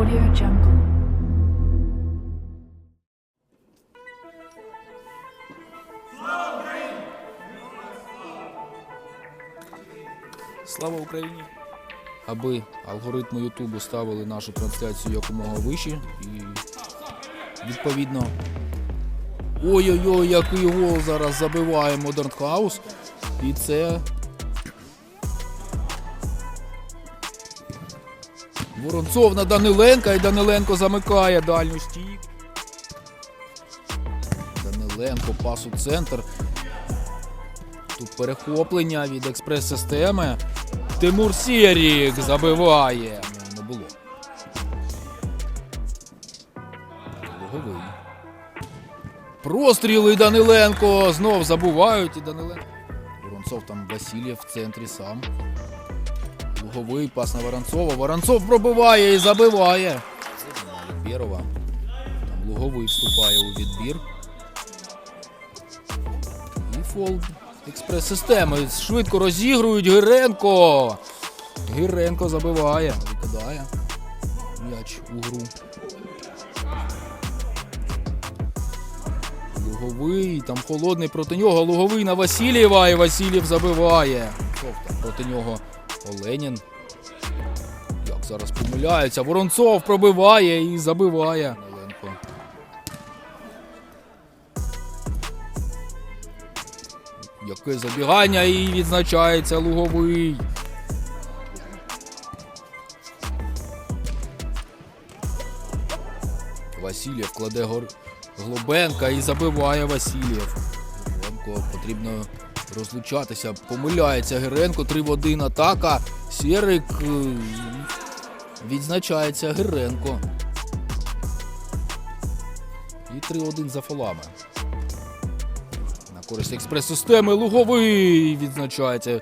Audio Jungle. Слава Україні! Аби алгоритми Ютубу ставили нашу трансляцію якомога вище і відповідно. Ой-ой-ой, який гол зараз забиває Modern House. І це Воронцов на Даниленка і Даниленко замикає дальню стійку. Даниленко, пас у центр. Тут перехоплення від експрес-системи. Тимур Сєрік забиває. Не було. Луговий. Простріли Даниленко. Знов забувають і Даниленко. Воронцов там Васильєв в центрі сам. Луговий пас на Воронцова. Воронцов пробиває і забиває. Бірова. Там Луговий вступає у відбір. І фол експрес-системи. Швидко розігрують Гиренко. Гиренко забиває. Викидає м'яч у гру. Луговий, там холодний проти нього. Луговий на Васильєва і Васильєв забиває. Проти нього Оленін. Як зараз помиляється. Воронцов пробиває і забиває. Оленко. Яке забігання і відзначається Луговий. Васильєв кладе гор... Глобенка і забиває Васильєв. Глобенко потрібно розлучатися. Помиляється Геренко. 3 в 1 атака. Сєрик е, відзначається Геренко. І 3-1 за фолами. На користь експрес-системи Луговий відзначається